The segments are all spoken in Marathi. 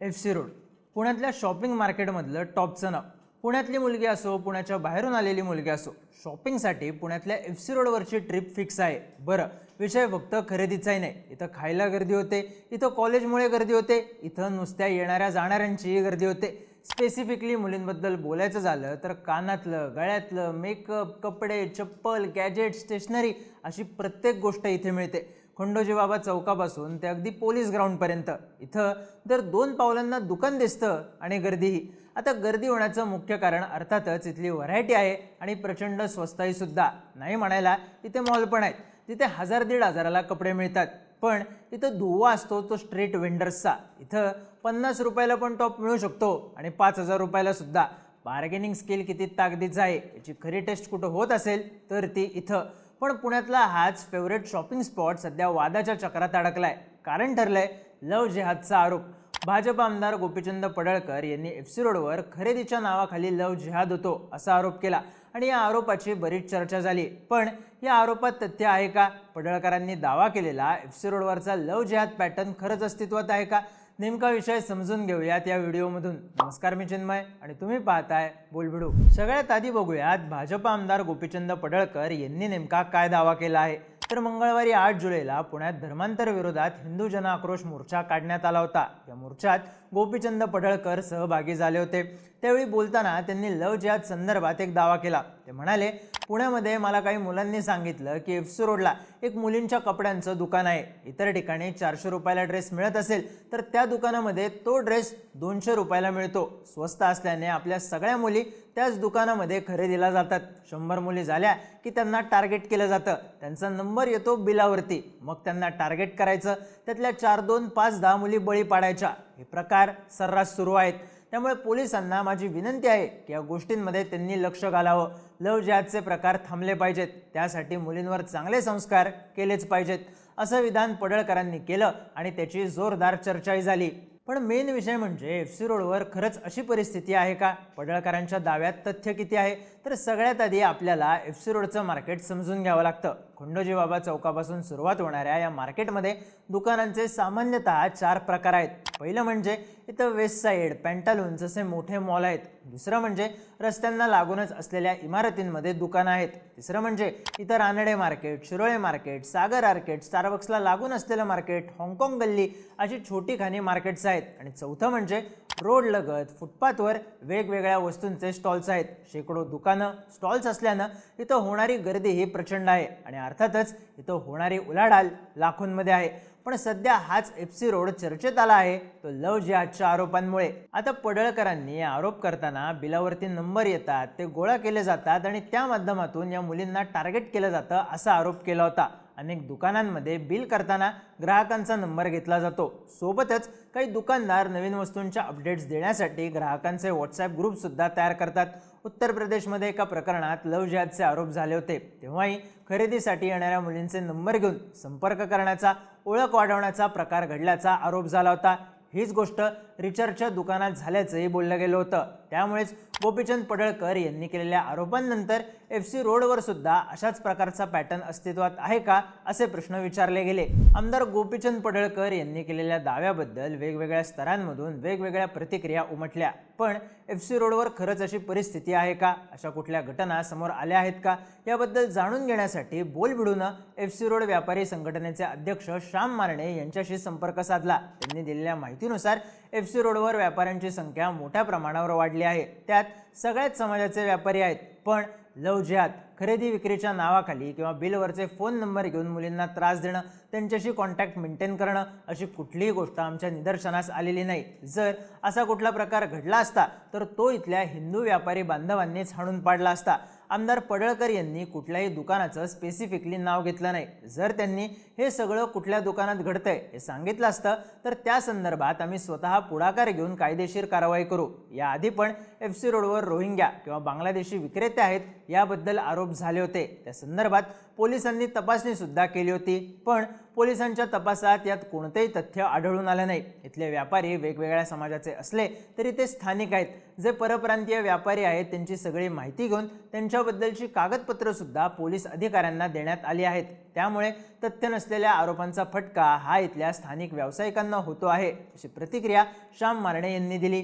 F C road. पुण्यातल्या शॉपिंग मार्केटमधलं टॉपचं नाव. पुण्यातली मुलगी असो पुण्याच्या बाहेरून आलेली मुलगी असो शॉपिंगसाठी पुण्यातल्या एफ सी रोडवरची ट्रिप फिक्स आहे. बरं विषय फक्त खरेदीचाही नाही. इथं खायला गर्दी होते इथं कॉलेजमुळे गर्दी होते इथं नुसत्या येणाऱ्या जाणाऱ्यांचीही गर्दी होते. स्पेसिफिकली मुलींबद्दल बोलायचं झालं तर कानातलं गळ्यातलं मेकअप कपडे चप्पल गॅजेट स्टेशनरी अशी प्रत्येक गोष्ट इथे मिळते. खंडोजी बाबा चौकापासून ते अगदी पोलीस ग्राउंडपर्यंत. इथं दर दोन पावलांना दुकान दिसतं आणि गर्दीही आता गर्दी होण्याचं मुख्य कारण अर्थातच इथली व्हरायटी आहे आणि प्रचंड स्वस्ताई सुद्धा. नाही म्हणायला इथे मॉल पण आहेत. तिथे हजार दीड हजाराला कपडे मिळतात. पण इथं धुवा असतो तो स्ट्रीट वेंडर्सचा. इथं पन्नास रुपयाला पण टॉप मिळू शकतो आणि पाच हजार रुपयाला सुद्धा. बार्गेनिंग स्किल किती ताकदीचा आहे याची खरी टेस्ट कुठं होत असेल तर ती इथं. पण पुण्यातला हाच फेवरेट शॉपिंग स्पॉट सध्या वादाच्या चक्रात अडकलाय. कारण ठरलंय लव जिहादचा आरोप. भाजप आमदार गोपीचंद पडळकर यांनी एफ सी रोडवर खरेदीच्या नावाखाली लव जिहाद होतो असा आरोप केला. आणि या आरोपाची बरीच चर्चा झाली. पण या आरोपात तथ्य आहे का? पडळकरांनी दावा केलेला एफ सी रोडवरचा लव जिहाद पॅटर्न खरंच अस्तित्वात आहे का? नेमका विषय समजून घेऊयात या व्हिडिओमधून. नमस्कार मी चिन्मय आणि तुम्ही पाहताय बोलबिडू. सगळ्यात आधी बघूयात भाजप आमदार गोपीचंद पडळकर यांनी नेमका काय दावा केला आहे? तर मंगळवारी आठ जुलैला पुण्यात धर्मांतर विरोधात हिंदू जन आक्रोश मोर्चा काढण्यात आला होता. या मोर्चात गोपीचंद पडळकर सहभागी झाले होते. त्यावेळी बोलताना त्यांनी लव जिहाद संदर्भात एक दावा केला. ते म्हणाले पुण्यामध्ये मला काही मुलांनी सांगितलं की एफ सी रोडला एक मुलींच्या कपड्यांचं दुकान आहे. इतर ठिकाणी चारशे रुपयाला ड्रेस मिळत असेल तर त्या दुकानामध्ये तो ड्रेस दोनशे रुपयाला मिळतो. स्वस्त असल्याने आपल्या सगळ्या मुली त्याच दुकानामध्ये खरेदीला जातात. शंभर मुली झाल्या की त्यांना टार्गेट केलं जातं. त्यांचा नंबर येतो बिलावरती. मग त्यांना टार्गेट करायचं. त्यातल्या चार दोन पाच दहा मुली बळी पाडायच्या. हे प्रकार सर्रास सुरू आहेत. त्यामुळे पोलिसांना माझी विनंती आहे की या गोष्टींमध्ये त्यांनी लक्ष घालावं. लव जॅजचे प्रकार थांबले पाहिजेत. त्यासाठी मुलींवर चांगले संस्कार केलेच पाहिजेत. असं विधान पडळकरांनी केलं आणि त्याची जोरदार चर्चाही झाली. पण मेन विषय म्हणजे एफ सी रोडवर खरंच अशी परिस्थिती आहे का? पडळकरांच्या दाव्यात तथ्य किती आहे? तर सगळ्यात आधी आपल्याला एफ सी रोडचं मार्केट समजून घ्यावं लागतं. खंडोजी बाबा चौकापासून सुरुवात होणाऱ्या या मार्केटमध्ये दुकानांचे सामान्यतः चार प्रकार आहेत. पहिलं म्हणजे इथं वेस्ट साईड पॅन्टालून्स असे मोठे मॉल आहेत. दुसरं म्हणजे रस्त्यांना लागूनच असलेल्या इमारतींमध्ये दुकानं आहेत. तिसरं म्हणजे इथं Ranade market Shirole market Sagar market स्टारबक्सला लागून असलेलं मार्केट हाँगकाँग गल्ली अशी छोटी खाणी मार्केट्स आहेत. आणि चौथं म्हणजे रोड लगत फुटपाथवर वेगवेगळ्या वस्तूंचे स्टॉल्स आहेत. शेकडो दुकानं स्टॉल्स असल्यानं इथं होणारी गर्दी ही प्रचंड आहे. आणि अर्थातच इथं होणारी उलाढाल लाखोंमध्ये आहे. पण सध्या हाच एफ सी रोड चर्चेत आला आहे. तो लव जिहादच्या आरोपांमुळे. आता पडळकरांनी आरोप करताना बिलावरती नंबर येतात ते गोळा केले जातात आणि त्या माध्यमातून या मुलींना टार्गेट केलं जातं असा आरोप केला होता. अनेक दुकानांमध्ये बिल करताना ग्राहकांचा नंबर घेतला जातो. सोबतच काही दुकानदार नवीन वस्तूंच्या अपडेट्स देण्यासाठी ग्राहकांचे व्हॉट्सॲप ग्रुपसुद्धा तयार करतात. उत्तर प्रदेशमध्ये एका प्रकरणात लव जिहादचे आरोप झाले होते. तेव्हाही खरेदीसाठी येणाऱ्या मुलींचे नंबर घेऊन संपर्क करण्याचा ओळख वाढवण्याचा प्रकार घडल्याचा आरोप झाला होता. हीच गोष्ट रिचार्जच्या दुकानात झाल्याचंही बोललं गेलं होतं. त्यामुळेच गोपीचंद पडळकर यांनी केलेल्या आरोपांनंतर एफ सी रोडवर सुद्धा अशाच प्रकारचा पॅटर्न अस्तित्वात आहे का असे प्रश्न विचारले गेले. आमदार गोपीचंद पडळकर यांनी केलेल्या दाव्याबद्दल वेगवेगळ्या स्तरांमधून वेगवेगळ्या प्रतिक्रिया उमटल्या. पण एफ सी रोडवर खरंच अशी परिस्थिती आहे का? अशा कुठल्या घटना समोर आल्या आहेत का? याबद्दल जाणून घेण्यासाठी बोलबिडूनं एफ सी रोड व्यापारी संघटनेचे अध्यक्ष श्याम मारणे यांच्याशी संपर्क साधला. त्यांनी दिलेल्या माहितीनुसार एफ सी रोडवर व्यापाऱ्यांची संख्या मोठ्या प्रमाणावर वाढली आहे. त्यात सगळ्याच समाजाचे व्यापारी आहेत पण लव जिहाद खरेदी विक्रीच्या नावाखाली किंवा बिलवरचे फोन नंबर घेऊन मुलींना त्रास देणं त्यांच्याशी कॉन्टॅक्ट मेंटेन करणं अशी कुठलीही गोष्ट आमच्या निदर्शनास आलेली नाही. जर असा कुठला प्रकार घडला असता तर तो इथल्या हिंदू व्यापारी बांधवांनीच हाणून पाडला असता. आमदार पडळकर यांनी कुठल्याही दुकानाचं स्पेसिफिकली नाव घेतलं नाही. जर त्यांनी हे सगळं कुठल्या दुकानात घडतंय हे सांगितलं असतं तर त्या संदर्भात आम्ही स्वतः पुढाकार घेऊन कायदेशीर कारवाई करू. याआधी पण एफ सी रोडवर रोहिंग्या किंवा बांगलादेशी विक्रेते आहेत याबद्दल आरोप झाले होते. त्या संदर्भात पोलिसांनी तपासणीसुद्धा केली होती पण पोलिसांच्या तपासात यात कोणतेही तथ्य आढळून आलं नाही. इथले व्यापारी वेगवेगळ्या समाजाचे असले तरी ते स्थानिक आहेत. जे परप्रांतीय व्यापारी आहेत त्यांची सगळी माहिती घेऊन त्यांच्याबद्दलची कागदपत्रंसुद्धा पोलीस अधिकाऱ्यांना देण्यात आली आहेत. त्यामुळे तथ्य नसलेल्या आरोपांचा फटका हा इथल्या स्थानिक व्यावसायिकांना होतो आहे अशी प्रतिक्रिया श्याम मारणे यांनी दिली.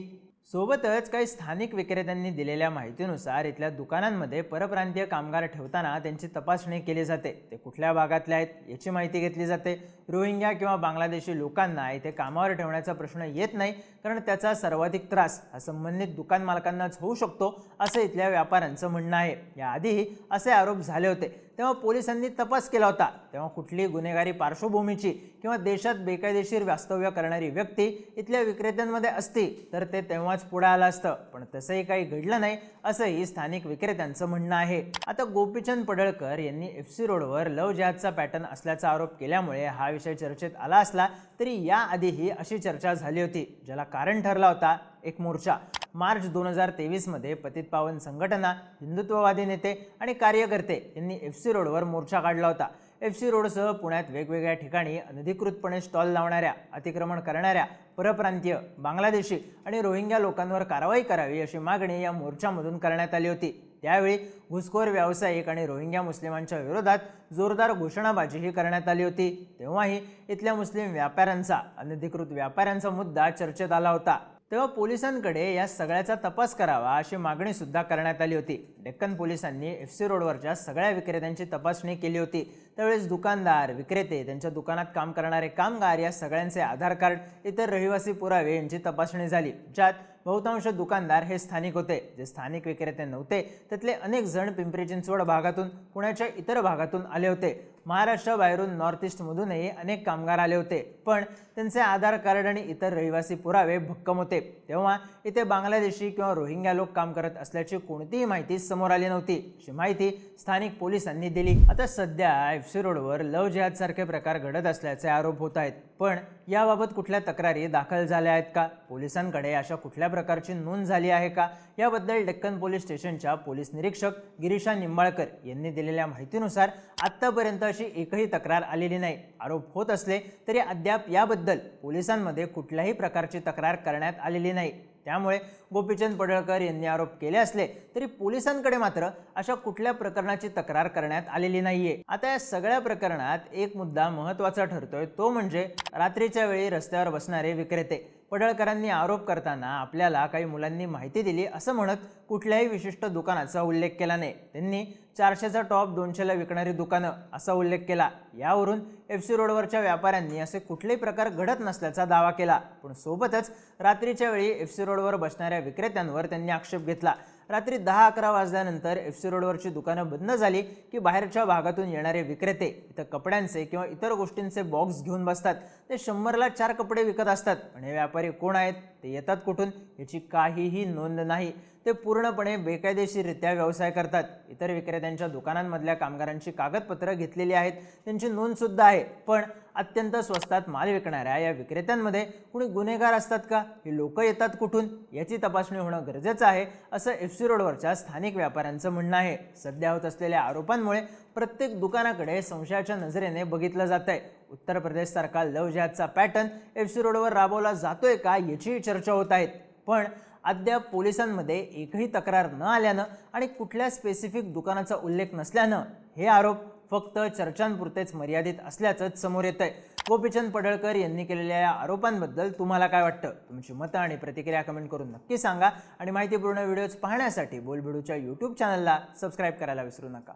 सोबतच काही स्थानिक विक्रेत्यांनी दिलेल्या माहितीनुसार इथल्या दुकानांमध्ये परप्रांतीय कामगार ठेवताना त्यांची तपासणी केली जाते. ते कुठल्या भागातले आहेत याची माहिती घेतली जाते. रोहिंग्या किंवा बांगलादेशी लोकांना इथे कामावर ठेवण्याचा प्रश्न येत नाही कारण त्याचा सर्वाधिक त्रास हा संबंधित दुकान मालकांनाच होऊ शकतो असं इथल्या व्यापाऱ्यांचं म्हणणं आहे. याआधीही असे आरोप झाले होते. तेव्हा पोलिसांनी तपास केला होता. तेव्हा कुठली गुन्हेगारी पार्श्वभूमीची किंवा देशात बेकायदेशीर वास्तव्य करणारी व्यक्ती इथल्या विक्रेत्यांमध्ये असती तर ते तेव्हा तेव्हाच पुढे आलं असतं. पण तसंही काही घडलं नाही असंही स्थानिक विक्रेत्यांचं म्हणणं आहे. आता गोपीचंद पडळकर यांनी एफ सी रोडवर लव जहाजचा पॅटर्न असल्याचा आरोप केल्यामुळे हा विषय चर्चेत आला असला तरी याआधीही अशी चर्चा झाली होती ज्याला कारण ठरला होता एक मोर्चा. मार्च दोन हजार तेवीसमध्ये पतित पावन संघटना हिंदुत्ववादी नेते आणि कार्यकर्ते यांनी एफ सी रोडवर मोर्चा काढला होता. एफ सी रोडसह पुण्यात वेगवेगळ्या ठिकाणी अनधिकृतपणे स्टॉल लावणाऱ्या अतिक्रमण करणाऱ्या परप्रांतीय बांगलादेशी आणि रोहिंग्या लोकांवर कारवाई करावी अशी मागणी या मोर्चामधून करण्यात आली होती. त्यावेळी घुसखोर व्यावसायिक आणि रोहिंग्या मुस्लिमांच्या विरोधात जोरदार घोषणाबाजीही करण्यात आली होती. तेव्हाही इथल्या मुस्लिम व्यापाऱ्यांचा अनधिकृत व्यापाऱ्यांचा मुद्दा चर्चेत आला होता. तेव्हा पोलिसांकडे या सगळ्याचा तपास करावा अशी मागणी सुद्धा करण्यात आली होती. डेक्कन पोलिसांनी एफ सी रोडवरच्या सगळ्या विक्रेत्यांची तपासणी केली होती. त्यावेळेस दुकानदार विक्रेते त्यांच्या दुकानात काम करणारे कामगार या सगळ्यांचे आधार कार्ड इतर रहिवासी पुरावे यांची तपासणी झाली ज्यात बहुतांश दुकानदार हे स्थानिक होते जे स्थानिक विक्रेते नव्हते. त्यातले अनेक जण पिंपरी चिंचवड भागातून पुण्याच्या इतर भागातून आले होते. महाराष्ट्राबाहेरून नॉर्थ ईस्टमधूनही अनेक कामगार आले होते. पण त्यांचे आधार कार्ड आणि इतर रहिवासी पुरावे भक्कम होते. तेव्हा इथे बांगलादेशी किंवा रोहिंग्या लोक काम करत असल्याची कोणतीही माहिती समोर आली नव्हती. अशी माहिती स्थानिक पोलिसांनी दिली. आता सध्या एफ सी रोडवर लव जिहाद सारखे प्रकार घडत असल्याचे आरोप होत आहेत. पण याबाबत कुठल्या तक्रारी दाखल झाल्या आहेत का? पोलिसांकडे अशा कुठल्या प्रकारची नोंद झाली आहे का? याबद्दल डेक्कन पोलीस स्टेशनच्या पोलीस निरीक्षक गिरीशा निंबाळकर यांनी दिलेल्या माहितीनुसार आत्तापर्यंत अशी एकही तक्रार आलेली नाही. आरोप होत असले तरी अद्याप याबद्दल पोलिसांमध्ये कुठल्याही प्रकारची तक्रार करण्यात आलेली नाही. त्यामुळे गोपीचंद पडळकर यांनी आरोप केले असले तरी पोलिसांकडे मात्र अशा कुठल्या प्रकरणाची तक्रार करण्यात आलेली नाहीये. आता या सगळ्या प्रकरणात एक मुद्दा महत्त्वाचा ठरतोय तो म्हणजे रात्रीच्या वेळी रस्त्यावर बसणारे विक्रेते. पडळकरांनी आरोप करताना आपल्याला काही मुलांनी माहिती दिली असं म्हणत कुठल्याही विशिष्ट दुकानाचा उल्लेख केला नाही. त्यांनी चारशेचा टॉप दोनशेला विकणारी दुकानं असा उल्लेख केला. यावरून एफ सी रोडवरच्या व्यापाऱ्यांनी असे कुठलेही प्रकार घडत नसल्याचा दावा केला. पण सोबतच रात्रीच्या वेळी एफ सी रोडवर बसणाऱ्या विक्रेत्यांवर त्यांनी आक्षेप घेतला. रात्री दहा अकरा वाजल्यानंतर एफ सी रोडवरची दुकानं बंद झाली की बाहेरच्या भागातून येणारे विक्रेते इथं कपड्यांचे किंवा इतर गोष्टींचे बॉक्स घेऊन बसतात. ते शंभरला चार कपडे विकत असतात. पण हे व्यापारी कोण आहेत? ते येतात कुठून? याची काहीही नोंद नाही. ते पूर्णपणे बेकायदेशीररित्या व्यवसाय करतात. इतर विक्रेत्यांच्या दुकानांमधल्या कामगारांची कागदपत्रं घेतलेली आहेत. त्यांची नोंदसुद्धा आहे. पण अत्यंत स्वस्तात माल विकणाऱ्या या विक्रेत्यांमध्ये कुणी गुन्हेगार असतात का? हे लोक येतात कुठून? याची तपासणी होणं गरजेचं आहे असं एफ सी रोडवरच्या स्थानिक व्यापाऱ्यांचं म्हणणं आहे. सध्या होत असलेल्या आरोपांमुळे प्रत्येक दुकानाकडे संशयाच्या नजरेने बघितलं जात आहे उत्तर प्रदेशसारखा लव जॅजचा पॅटर्न एफ सी रोडवर राबवला जातोय का याचीही चर्चा होत आहेत पण अद्याप पोलिसांमध्ये एकही तक्रार न आल्यानं आणि कुठल्या स्पेसिफिक दुकानाचा उल्लेख नसल्यानं हे आरोप फक्त चर्चांपुरतेच मर्यादित असल्याचंच समोर येत आहे गोपीचंद पडळकर यांनी केलेल्या या आरोपांबद्दल तुम्हाला काय वाटतं? तुमची मतं आणि प्रतिक्रिया कमेंट करून नक्की सांगा. आणि माहितीपूर्ण व्हिडिओज पाहण्यासाठी बोलबिडूच्या यूट्यूब चॅनलला सबस्क्राईब करायला विसरू नका.